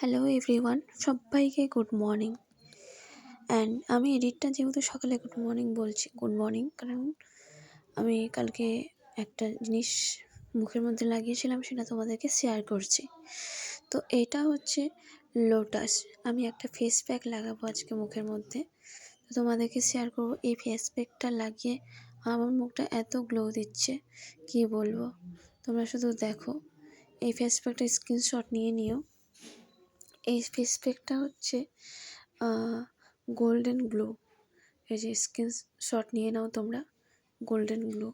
Hello everyone সবাইকে good morning and আমি এডিটটা যেহেতু সকালে গুড মর্নিং বলছি গুড মর্নিং কারণ আমি কালকে একটা জিনিস মুখের মধ্যে লাগিয়েছিলাম, সেটা তোমাদেরকে শেয়ার করছি। তো এটা হচ্ছে লোটাস আমি একটা ফেস প্যাক লাগাবো আজকে মুখের মধ্যে। তো তোমাদেরকে শেয়ার করব, এই ফেস প্যাকটা লাগিয়ে আমার মুখটা এত গ্লো দিচ্ছে, কি বলব? তোমরা শুধু দেখো। এই ফেস প্যাকটা স্ক্রিনশট নিয়ে নিও। এই ফেস প্যাকটা হচ্ছে গোল্ডেন গ্লো এই যে স্কিন শট নিয়ে নাও তোমরা গোল্ডেন গ্লো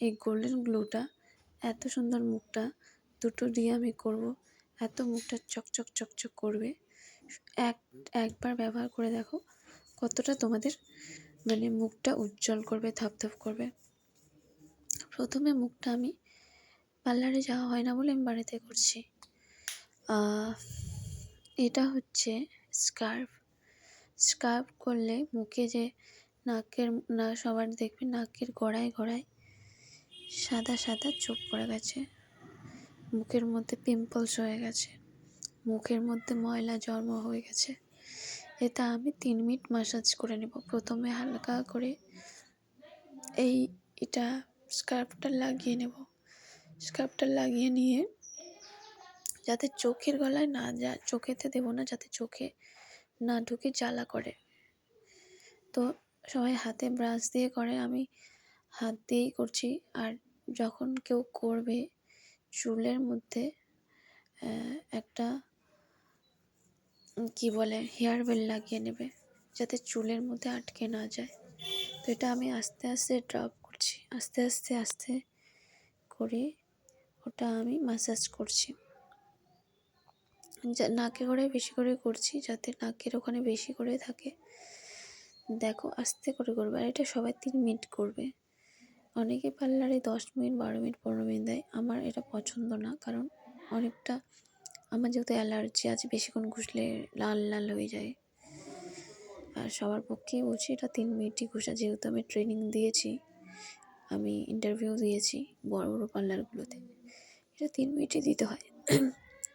এই গোল্ডেন গ্লোটা এত সুন্দর মুখটা, দুটো দিয়ে আমি করব, এত মুখটা চকচক চকচক করবে। এক, একবার ব্যবহার করে দেখো কতটা তোমাদের মানে মুখটা উজ্জ্বল করবে থপথপ করবে। প্রথমে মুখটা আমি পার্লারে যাওয়া হয় না বলে আমি বাড়িতে করছি। এটা হচ্ছে স্কার্ফ স্কার্ফ করলে মুখে যে নাকের, না, সবার দেখবে নাকের গড়ায় গড়ায় সাদা সাদা চোখ পড়ে গেছে। মুখের মধ্যে পিম্পলস হয়ে গেছে। মুখের মধ্যে ময়লা জন্ম হয়ে গেছে। এটা আমি তিন মিনিট মাসাজ করে নেব। প্রথমে হালকা করে এই, এটা স্কার্ফটা লাগিয়ে নেব। স্কার্ফটা লাগিয়ে নিয়ে যাতে চোখের গলায় না যা চোখেতে দেবো না, যাতে চোখে না ঢুকে জ্বালা করে। তো সবাই হাতে ব্রাশ দিয়ে করে, আমি হাত দিয়েই করছি। আর যখন কেউ করবে, চুলের মধ্যে একটা, কি বলে হেয়ার বেল লাগিয়ে নেবে, যাতে চুলের মধ্যে আটকে না যায়। তো এটা আমি আস্তে আস্তে ড্রপ করছি। আস্তে আস্তে আস্তে করে, ওটা আমি মাসাজ করছি। নাকে করে বেশি করে করছি যাতে নাকের ওখানে বেশি করে থাকে। দেখো, আস্তে করে করবে। আর এটা সবাই তিন মিনিট করবে। অনেকে পার্লারে দশ মিনিট, বারো মিনিট, পনেরো মিনিট দেয়। আমার এটা পছন্দ না, কারণ অনেকটা আমার যেহেতু অ্যালার্জি আছে, বেশিক্ষণ ঘুষলে লাল লাল হয়ে যায়। আর সবার পক্ষেই বলছি, এটা তিন মিনিটই ঘুষা। যেহেতু আমি ট্রেনিং দিয়েছি, আমি ইন্টারভিউ দিয়েছি বড় বড়ো পার্লারগুলোতে, এটা তিন মিনিটই দিতে হয়।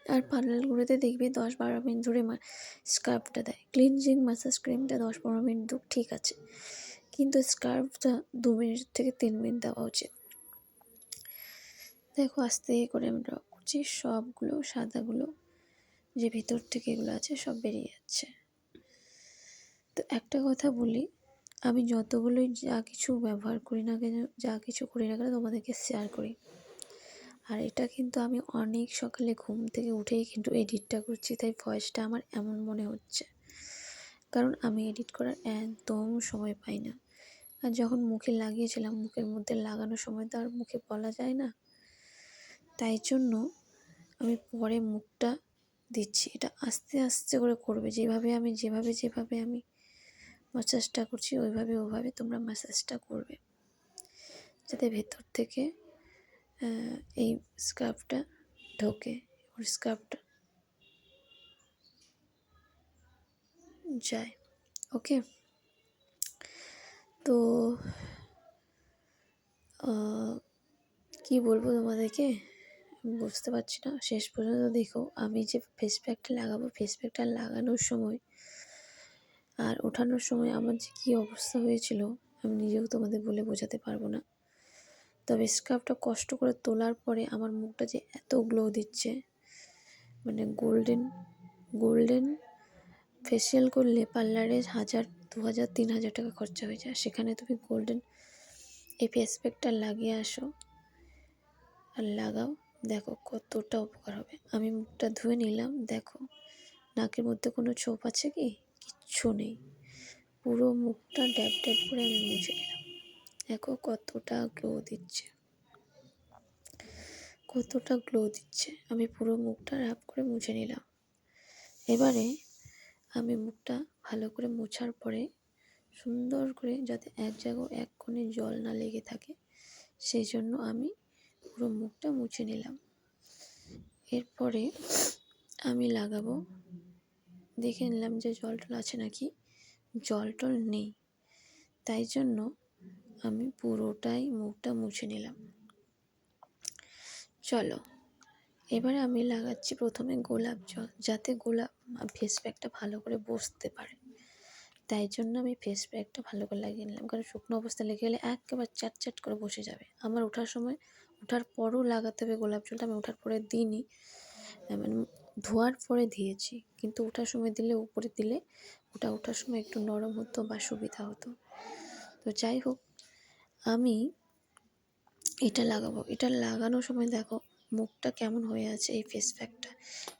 আর পার্লারগুলোতে দেখবে দশ বারো মিনিট ধরে স্কার্ফটা দেয়। ক্লিনজিং মাসাজ ক্রিমটা দশ পনেরো মিনিট দুঃখ ঠিক আছে। কিন্তু স্কার্ফটা দু মিনিট থেকে তিন মিনিট দেওয়া উচিত। দেখো আস্তে করে আমি ড্রপ করছি। সবগুলো, সাদাগুলো, যে ভিতর থেকে এগুলো আছে, সব বেরিয়ে যাচ্ছে। তো একটা কথা বলি, আমি যতগুলোই যা কিছু ব্যবহার করি না কেন, যা কিছু করি না কেন তোমাদেরকে শেয়ার করি। আর এটা কিন্তু আমি অনেক সকালে ঘুম থেকে উঠেই কিন্তু এডিটটা করছি, তাই ভয়েসটা আমার এমন মনে হচ্ছে। কারণ আমি এডিট করার একদম সময় পাই না। আর যখন মুখে লাগিয়েছিলাম, মুখের মধ্যে লাগানোর সময় তো আর মুখে বলা যায় না। তাই জন্য আমি পরে মুখটা দিচ্ছি। এটা আস্তে আস্তে করে করবে। যেভাবে আমি, যেভাবে যেভাবে আমি ম্যাসাজটা করছি, ওইভাবে, ওভাবে তোমরা ম্যাসাজটা করবে। যাতে ভেতর থেকে এই স্কার্ফটা ঢোকে, ওর স্কার্ফটা যায়, ওকে? তো কি বলব তোমাদেরকে? বুঝতে পারছি না, শেষ পর্যন্ত দেখো। আমি যে ফেস প্যাকটা লাগাবো ফেস প্যাকটা লাগানোর সময় আর ওঠানোর সময় আমার যে কী অবস্থা হয়েছিল, আমি নিজেও তোমাদের বলে বোঝাতে পারব না। তবে স্কার্ফটা কষ্ট করে তোলার পরে আমার মুখটা যে এত গ্লো দিচ্ছে। মানে গোল্ডেন গোল্ডেন ফেসিয়াল করলে পার্লারে হাজার দু হাজার তিন হাজার টাকা খরচা হয়ে যায়। সেখানে তুমি গোল্ডেন এই ফেস প্যাকটা লাগিয়ে আসো আর লাগাও। দেখো কতটা উপকার হবে। আমি মুখটা ধুয়ে নিলাম, দেখো। নাকের মধ্যে কোনো ছোপ আছে কি? কিচ্ছু নেই। পুরো মুখটা ড্যাব ড্যাব করে আমি মুছে নিলাম দেখো কতটা গ্লো দিচ্ছে। কতটা গ্লো দিচ্ছে। আমি পুরো মুখটা র্যাপ করে মুছে নিলাম। এবারে আমি মুখটা ভালো করে মোছার পরে সুন্দর করে যাতে এক জায়গায় এক কোণে জল না লেগে থাকে, সেই জন্য আমি পুরো মুখটা মুছে নিলাম। এরপরে আমি লাগাবো। দেখে নিলাম যে জল টল আছে নাকি। জল টল নেই। তাই জন্য আমি পুরোটাই মুখটা মুছে নিলাম। চলো, এবারে আমি লাগাচ্ছি প্রথমে গোলাপ জল, যাতে গোলাপ ফেস প্যাকটা ভালো করে বসতে পারে। তাই জন্য আমি ফেস প্যাকটা ভালো করে লাগিয়ে নিলাম, কারণ শুকনো অবস্থায় লেগে গেলে একেবারে চ্যাট চ্যাট করে বসে যাবে। আমার ওঠার সময়, ওঠার পরও লাগাতে হবে গোলাপ জলটা, আমি ওঠার পরে দিইনি। মানে ধোয়ার পরে দিয়েছি, কিন্তু ওঠার সময় দিলে, উপরে দিলে ওটা ওঠার সময় একটু নরম হতো বা সুবিধা হতো। তো যাই হোক আমি এটা লাগাবো। এটা লাগানোর সময় দেখো, মুখটা কেমন হয়ে আছে এই ফেস প্যাকটা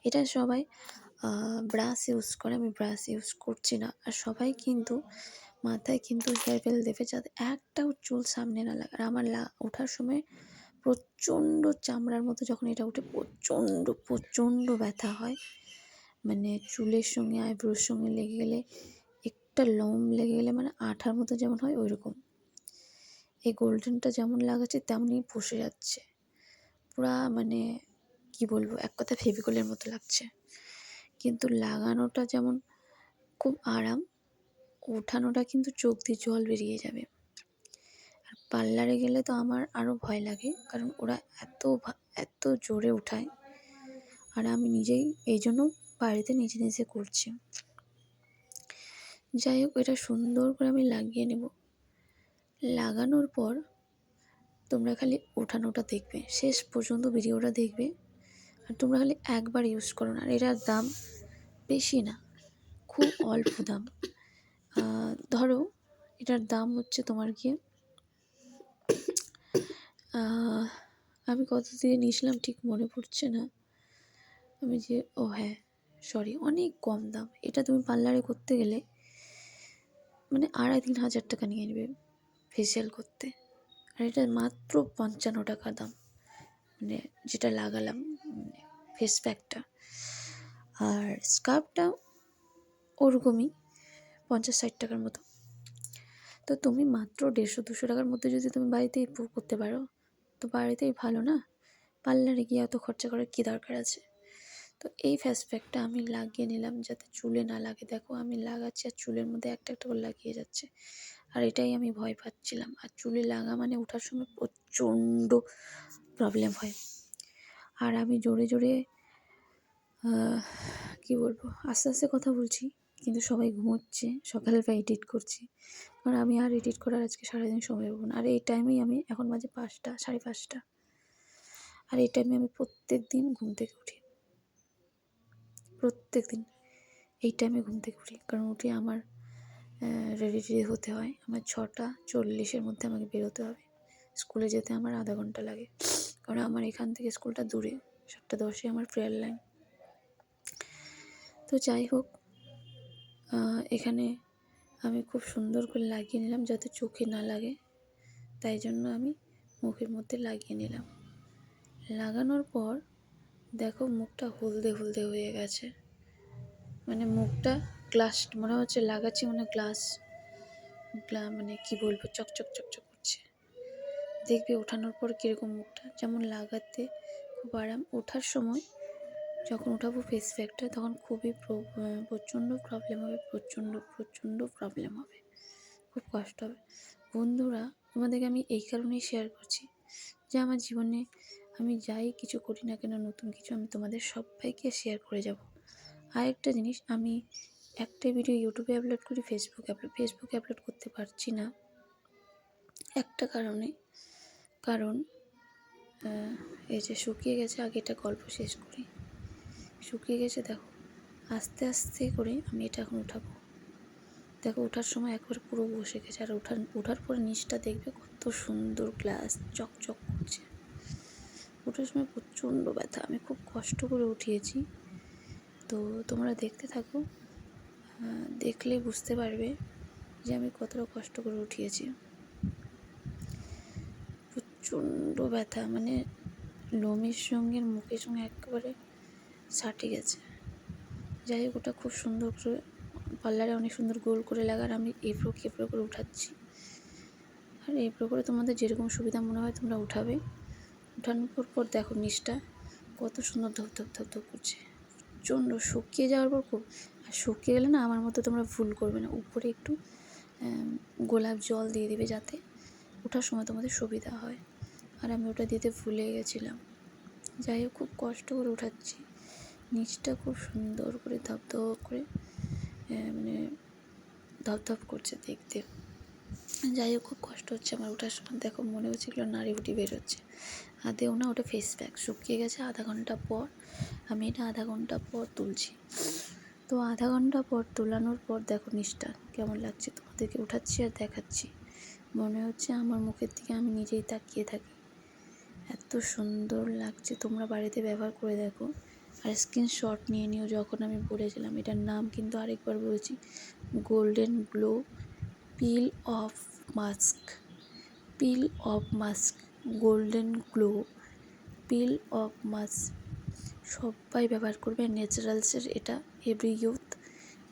এটা সবাই ব্রাশ ইউজ করে। আমি ব্রাশ ইউজ করছি না। আর সবাই কিন্তু মাথায় কিন্তু হেয়ার ফেল দেবে যাতে একটাও চুল সামনে না লাগে আর আমার লা, ওঠার সময় প্রচণ্ড চামড়ার মতো যখন এটা উঠে প্রচণ্ড প্রচণ্ড ব্যথা হয়। মানে চুলের সঙ্গে আইব্রোর সঙ্গে লেগে গেলে একটা লোম লেগে গেলে মানে আঠার মতো যেমন হয় ওই রকম এই গোল্ডেনটা যেমন লাগাচ্ছে, তেমনই বসে যাচ্ছে। পুরা মানে কি বলব, এক কথা ফেভিকলের মতো লাগছে। কিন্তু লাগানোটা যেমন খুব আরাম, ওঠানোটা কিন্তু চোখ দিয়ে জল বেরিয়ে যাবে। আর পার্লারে গেলে তো আমার আরও ভয় লাগে, কারণ ওরা এত এত জোরে উঠায় আর আমি নিজেই এই জন্য বাড়িতে নিজে নিজে করছি। যাই হোক, এটা সুন্দর করে আমি লাগিয়ে নেব। লাগানোর পর তোমরা খালি ওঠানোটা দেখবে। শেষ পর্যন্ত ভিডিওটা দেখবে। আর তোমরা খালি একবার ইউজ করো না। আর এটার দাম বেশি না। খুব অল্প দাম। ধরো এটার দাম হচ্ছে তোমার গিয়ে আমি কত দিয়ে নিয়েছিলাম ঠিক মনে পড়ছে না। আমি যে, ও হ্যাঁ সরি অনেক কম দাম। এটা তুমি পার্লারে করতে গেলে মানে আড়াই তিন হাজার টাকা নিয়ে নেবে। ফেসিয়াল করতে। আর এটা মাত্র পঞ্চান্ন টাকা দাম। মানে যেটা লাগালাম মানে ফেস প্যাকটা আর স্কার্ফটা ওরকমই, পঞ্চাশ ষাট টাকার মতো। তো তুমি মাত্র দেড়শো দুশো টাকার মধ্যে যদি তুমি বাড়িতেই করতে পারো, তো বাড়িতেই ভালো না? পার্লারে গিয়ে এত খরচা করার কী দরকার আছে? তো এই ফেস প্যাকটা আমি লাগিয়ে নিলাম যাতে চুলে না লাগে। দেখো আমি লাগাচ্ছি আর চুলের মধ্যে একটা একটা করে লাগিয়ে যাচ্ছে। আর এটাই আমি ভয় পাচ্ছিলাম। আর চুলে লাগা মানে ওঠার সময় প্রচণ্ড প্রবলেম হয়। আর আমি জোরে জোরে কী বলব, আস্তে আস্তে কথা বলছি, কিন্তু সবাই ঘুমোচ্ছে সকালবেলা এডিট করছি। কারণ আমি আর এডিট করার আজকে সারাদিন সময় পাবো না। আর এই টাইমেই আমি এখন মাঝে পাঁচটা, সাড়ে পাঁচটা। আর এই টাইমে আমি প্রত্যেক দিন ঘুম থেকে উঠি। প্রত্যেক দিন এই টাইমে ঘুম থেকে উঠি। কারণ উঠে আমার রেডি টেডি হতে হয়। আমার ছটা চল্লিশের মধ্যে আমাকে বেরোতে হবে। স্কুলে যেতে আমার আধা ঘণ্টা লাগে। কারণ আমার এখান থেকে স্কুলটা দূরে। সাতটা দশে আমার প্রেয়ার লাইন তো যাই হোক এখানে আমি খুব সুন্দর করে লাগিয়ে নিলাম যাতে চোখে না লাগে। তাই জন্য আমি মুখের মধ্যে লাগিয়ে নিলাম। লাগানোর পর দেখো মুখটা হলদে হলদে হয়ে গেছে। মানে মুখটা গ্লাস মনে হচ্ছে লাগাচ্ছি মানে গ্লাস গ্লা মানে কি বলব চকচক চকচক করছে। দেখবে ওঠানোর পর কীরকম মুখটা, যেমন লাগাতে খুব আরাম। ওঠার সময় যখন উঠাবো ফেস প্যাকটা তখন খুবই প্রচণ্ড প্রবলেম হবে, প্রচণ্ড প্রচণ্ড প্রবলেম হবে। খুব কষ্ট হবে। বন্ধুরা, তোমাদেরকে আমি এই কারণেই শেয়ার করছি যে আমার জীবনে আমি যাই কিছু করি না কেন, নতুন কিছু আমি তোমাদের সবাইকে শেয়ার করে যাব। আরেকটা জিনিস, আমি একটা ভিডিও ইউটিউবে আপলোড করি ফেসবুকে আপলোড ফেসবুকে আপলোড করতে পারছি না। একটা কারণে। কারণ এই যে শুকিয়ে গেছে, আগে এটা গল্প শেষ করি। শুকিয়ে গেছে, দেখো। আস্তে আস্তে করে আমি এটা এখন উঠাবো। দেখো, ওঠার সময় একবার পুরো বসে গেছে। আর ওঠার ওঠার পরে নিচটা দেখবে কত সুন্দর গ্লাস চকচক করছে। ওঠার সময় প্রচণ্ড ব্যথা। আমি খুব কষ্ট করে উঠিয়েছি। তো তোমরা দেখতে থাকো। দেখলে বুঝতে পারবে যে আমি কতটা কষ্ট করে উঠিয়েছি। প্রচণ্ড ব্যথা মানে লোমের সঙ্গে মুখের সঙ্গে একেবারে সাটে গেছে। যাই হোক, ওটা খুব সুন্দর করে পার্লারে অনেক সুন্দর গোল করে লাগার আমি এপ্রো কেপ্রো করে উঠাচ্ছি। আর এপ্রো করে তোমাদের যেরকম সুবিধা মনে হয় তোমরা উঠাবে। উঠানোর পর পর দেখো নিচটা কত সুন্দর ধপ ধপ ধপ ধপ করছে। প্রচণ্ড শুকিয়ে যাওয়ার পর খুব শুকিয়ে গেলে না আমার মতো তোমরা ভুল করবে না। উপরে একটু গোলাপ জল দিয়ে দিবে যাতে ওঠার সময় তোমাদের সুবিধা হয়। আর আমি ওটা দিতে ভুলে গেছিলাম। যাই হোক, খুব কষ্ট করে উঠাচ্ছি। নিচটা খুব সুন্দর করে ধপধপ করে মানে ধপধপ করছে দেখতে। যাই হোক, খুব কষ্ট হচ্ছে আমার ওঠার সময়। দেখো, মনে হচ্ছে এগুলো নাড়ি উঠি বেরোচ্ছে। আদেও না ওটা ফেস প্যাক শুকিয়ে গেছে আধা ঘণ্টা পর। আমি এটা আধা ঘণ্টা পর তুলছি। তো আধা ঘণ্টা পর তোলানোর পর দেখো নিচটা কেমন লাগছে, তোমাদেরকে উঠাচ্ছি আর দেখাচ্ছি। মনে হচ্ছে আমার মুখের দিকে আমি নিজেই তাকিয়ে থাকি। এত সুন্দর লাগছে, তোমরা বাড়িতে ব্যবহার করে দেখো। আর স্ক্রিনশট নিয়ে নিও, যখন আমি বলেছিলাম এটার নাম কিন্তু আরেকবার বলছি। Golden glow peel off mask peel off mask golden glow peel off mask সবাই ব্যবহার করবে ন্যাচারালসের এটা। এভরি ইউথ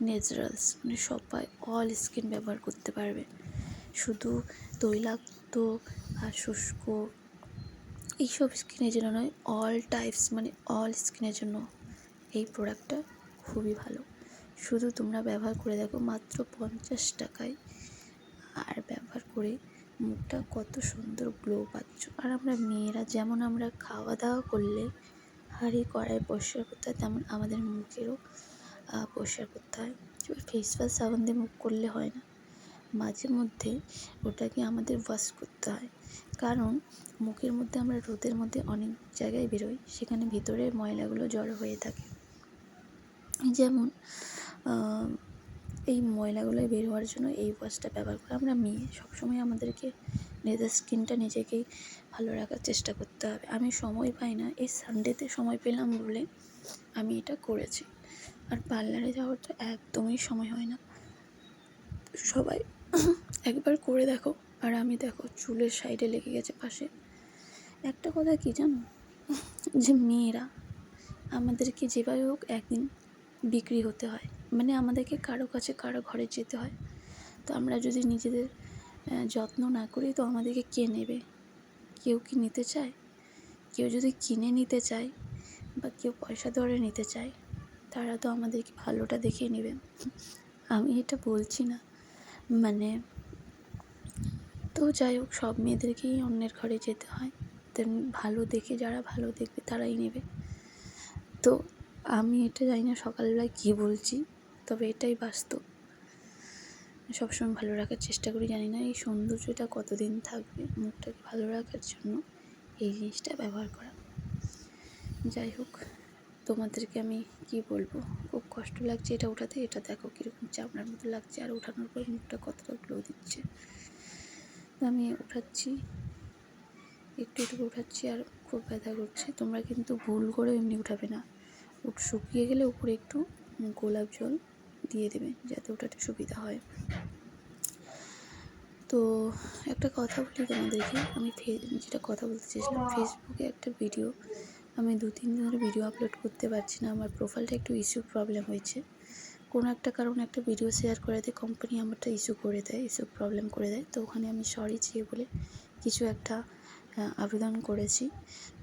ন্যাচারালস মানে সবাই অল স্কিন ব্যবহার করতে পারবে। শুধু তৈলাক্ত আর শুষ্ক, এইসব স্কিনের জন্য নয় অল টাইপস মানে অল স্কিনের জন্য এই প্রোডাক্টটা খুবই ভালো। শুধু তোমরা ব্যবহার করে দেখো, মাত্র পঞ্চাশ টাকায় আর ব্যবহার করে মুখটা কত সুন্দর গ্লো পাচ্ছ। আর আমরা মেয়েরা যেমন আমরা খাওয়া দাওয়া করলে, হাঁড়ি, কড়াই, পরিষ্কার করতে হয়, তেমন আমাদের মুখেরও পরিষ্কার করতে হয়। ফেস ওয়াশ সাবান দিয়ে মুখ করলে হয় না। মাঝে মধ্যে ওটাকে আমাদের ওয়াশ করতে হয়। কারণ মুখের মধ্যে আমরা রোদের মধ্যে অনেক জায়গায় বেরোই, সেখানে ভিতরে ময়লাগুলো জড়ো হয়ে থাকে। যেমন এই ময়লাগুলো বের হওয়ার জন্য এই ওয়াশটা ব্যবহার করে আমরা মেয়ে সবসময় আমাদেরকে নিজের স্কিনটা নিজেকেই ভালো রাখার চেষ্টা করতে হবে। আমি সময় পাই না, এই সানডেতে সময় পেলাম বলে আমি এটা করেছি। আর পার্লারে যাওয়ার তো একদমই সময় হয় না। সবাই একবার করে দেখো। আর আমি দেখো চুলের সাইডে লেগে গেছে পাশে। একটা কথা কি জানো? যে মেয়েরা আমাদেরকে যেভাবে হোক একদিন বিক্রি হতে হয়। মানে আমাদেরকে কারও কাছে কারও ঘরে যেতে হয়। তো আমরা যদি নিজেদের যত্ন না করি তো আমাদেরকে কে নেবে? কেউ কি নিতে চায়? কেউ যদি কিনে নিতে চায় বা কেউ পয়সা ধরে নিতে চায় তারা তো আমাদেরকে ভালোটা দেখেই নেবে। আমি এটা বলছি না। মানে তো যাই হোক, সব মেয়েদেরকেই অন্যের ঘরে যেতে হয়। তেমনি ভালো দেখে, যারা ভালো দেখবে তারাই নেবে। তো আমি এটা জানি না সকালবেলায় কী বলছি, তবে এটাই বাস্তব। সবসময় ভালো রাখার চেষ্টা করি, জানি না এই সৌন্দর্যটা কতদিন থাকবে, মুখটাকে ভালো রাখার জন্য এই জিনিসটা ব্যবহার করা। যাই হোক। তোমাদেরকে আমি কি বলব? খুব কষ্ট লাগছে এটা ওঠাতে এটা দেখো কীরকম চামড়ার মতো লাগছে। আর ওঠানোর পর মুখটা কতটা গ্লো দিচ্ছে। আমি উঠাচ্ছি। একটু একটু উঠাচ্ছি আর খুব ব্যথা করছে। তোমরা কিন্তু ভুল করে এমনি উঠাবে না। উঠ, শুকিয়ে গেলে উপরে একটু গোলাপ জল দিয়ে দেবে যাতে ওটাতে সুবিধা হয়। তো একটা কথা বলি তোমাদেরকে। আমি যেটা কথা বলতে চেয়েছিলাম ফেসবুকে একটা ভিডিও আমি দু, তিন দিন ধরে ভিডিও আপলোড করতে পারছি না। আমার প্রোফাইলটা একটু ইস্যু প্রবলেম হয়েছে। কোনো একটা কারণে একটা ভিডিও শেয়ার করে দেয় কোম্পানি আমারটা ইস্যু করে দেয় ইস্যু প্রবলেম করে দেয়। তো ওখানে আমি সরি চেয়ে বলে কিছু একটা আবেদন করেছি।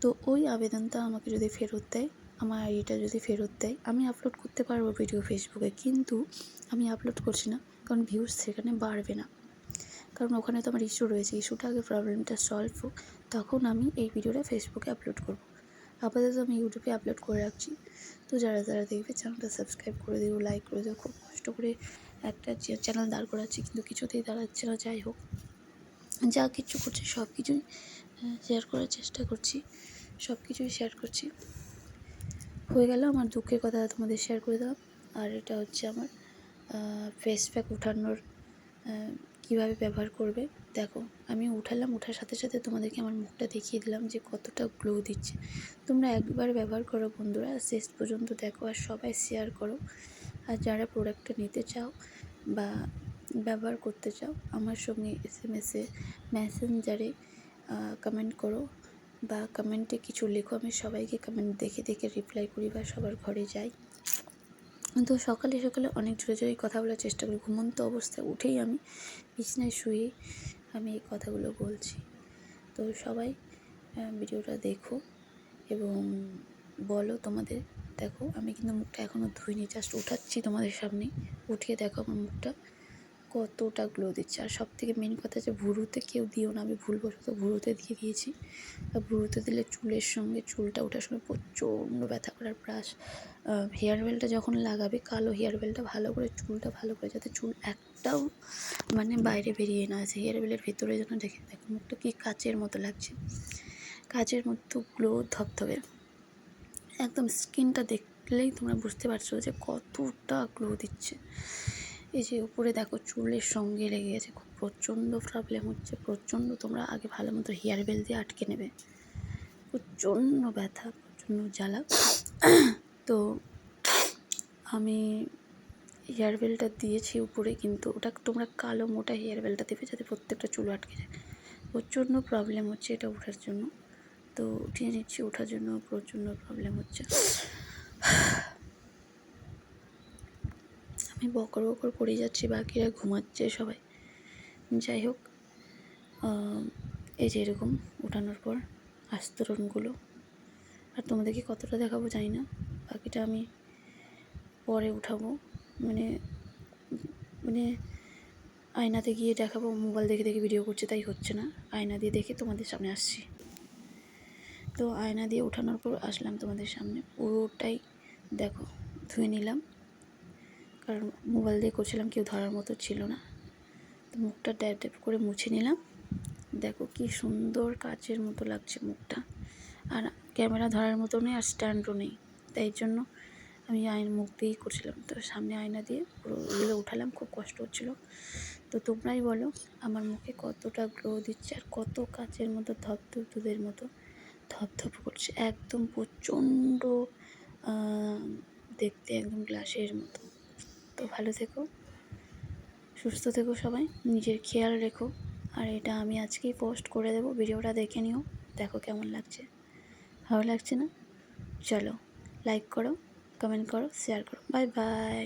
তো ওই আবেদনটা আমাকে যদি ফেরত দেয়, আমার আইডিটা যদি ফেরত দেয়, আমি আপলোড করতে পারব ভিডিও ফেসবুকে কিন্তু আমি আপলোড করছি না, কারণ ভিউজ সেখানে বাড়বে না। কারণ ওখানে তো আমার ইস্যু রয়েছে। ইস্যুটা আগে প্রবলেমটা সলভ হোক, তখন আমি এই ভিডিওটা ফেসবুকে আপলোড করব। আপাতত আমি ইউটিউবে আপলোড করে রাখছি। তো যারা যারা দেখবে চ্যানেলটা সাবস্ক্রাইব করে দিও লাইক করে দিও, খুব কষ্ট করে একটা চ্যানেল দাঁড় করাচ্ছি, কিন্তু কিছুতেই দাঁড়াচ্ছে না, যাই হোক। যা কিছু করছি সব কিছুই শেয়ার করার চেষ্টা করছি সব কিছুই শেয়ার করছি। হয়ে গেল আমার দুঃখের কথা তোমাদের শেয়ার করে দিলাম আর এটা হচ্ছে আমার ফেস প্যাক উঠানোর কীভাবে ব্যবহার করবে? দেখো, আমি উঠালাম ওঠার সাথে সাথে তোমাদেরকে আমার মুখটা দেখিয়ে দিলাম যে কতটা গ্লো দিচ্ছে। তোমরা একবার ব্যবহার করো বন্ধুরা, শেষ পর্যন্ত দেখো আর সবাই শেয়ার করো। আর যারা প্রোডাক্টটা নিতে চাও বা ব্যবহার করতে চাও, আমার সঙ্গে এস এম এসে মেসেঞ্জারে কমেন্ট করো। বা কমেন্টে কিছু লেখো, আমি সবাইকে কমেন্ট দেখে দেখে রিপ্লাই করি বা সবার ঘরে যাই। তো সকালে সকালে অনেক জোরে জোরে কথা বলার চেষ্টা করি। ঘুমন্ত অবস্থায় উঠেই আমি বিছনায় শুয়ে আমি এই কথাগুলো বলছি। তো সবাই ভিডিওটা দেখো এবং বলো তোমাদের, দেখো আমি কিন্তু মুখটা এখনও ধুইনি জাস্ট উঠাচ্ছি তোমাদের সামনে। উঠিয়ে দেখো আমার মুখটা। কতটা গ্লো দিচ্ছে। আর সব থেকে মেন কথা যে ভুরুতে কেউ দিও না, আমি ভুলবশত ভুরুতে দিয়ে দিয়েছি। আর ভুরুতে দিলে চুলের সঙ্গে চুলটা ওঠার সময় প্রচণ্ড ব্যথা করার ব্রাশ হেয়ার বেলটা যখন লাগাবে, কালো হেয়ার বেলটা ভালো করে, চুলটা ভালো করে যাতে চুল একটাও মানে বাইরে বেরিয়ে না আছে হেয়ার বেলের ভেতরে যেন দেখে, দেখো মুখটা কি কাচের মতো লাগছে। কাচের মতো গ্লো ধবধবে একদম স্কিনটা দেখলেই তোমরা বুঝতে পারছ যে কতটা গ্লো দিচ্ছে। এই যে উপরে দেখো চুলের সঙ্গে লেগে গেছে, খুব প্রচণ্ড প্রবলেম হচ্ছে, প্রচণ্ড তোমরা আগে ভালো মতো হেয়ার বেল দিয়ে আটকে নেবে। প্রচণ্ড ব্যথা, প্রচণ্ড জ্বালা। তো আমি হেয়ার বেলটা দিয়েছি উপরে, কিন্তু ওটা তোমরা কালো মোটা হেয়ার বেলটা দেবে যাতে প্রত্যেকটা চুল আটকে যায়। প্রচণ্ড প্রবলেম হচ্ছে এটা ওঠার জন্য। তো উঠিয়ে নিচ্ছি, ওঠার জন্য প্রচণ্ড প্রবলেম হচ্ছে আমি বকর বকর করে যাচ্ছি, বাকিরা ঘুমাচ্ছে সবাই। যাই হোক এই যে এরকম ওঠানোর পর আস্তরণগুলো। আর তোমাদেরকে কতটা দেখাবো জানি না, বাকিটা আমি পরে উঠাবো। মানে মানে আয়নাতে গিয়ে দেখাবো, মোবাইল দেখে দেখে ভিডিও করছে, তাই হচ্ছে না। আয়না দিয়ে দেখে তোমাদের সামনে আসছি। তো আয়না দিয়ে ওঠানোর পর আসলাম তোমাদের সামনে। পুরোটাই দেখো, ধুয়ে নিলাম। কারণ মোবাইল দিয়ে করছিলাম, কেউ ধরার মতো ছিল না। তো মুখটা ড্যাপ ড্যাপ করে মুছে নিলাম। দেখো কি সুন্দর কাচের মতো লাগছে মুখটা। আর ক্যামেরা ধরার মতো নেই, আর স্ট্যান্ডও নেই। তাই জন্য আমি আয়ন মুখ দিয়েই করছিলাম। তো সামনে আয়না দিয়ে পুরো ওগুলো উঠালাম, খুব কষ্ট হচ্ছিল। তো তোমরাই বলো, আমার মুখে কতটা গ্লো দিচ্ছে আর কত কাচের মতো ধপধপ দুধের মতো ধপধপ করছে। একদম প্রচণ্ড দেখতে একদম গ্লাসের মতো। তো ভালো থেকো। সুস্থ থেকো সবাই, নিজের খেয়াল রেখো। আর এটা আমি আজকেই পোস্ট করে দেবো, ভিডিওটা দেখে নিও, দেখো কেমন লাগছে। ভালো লাগছে না? চলো লাইক করো কমেন্ট করো শেয়ার করো। Bye bye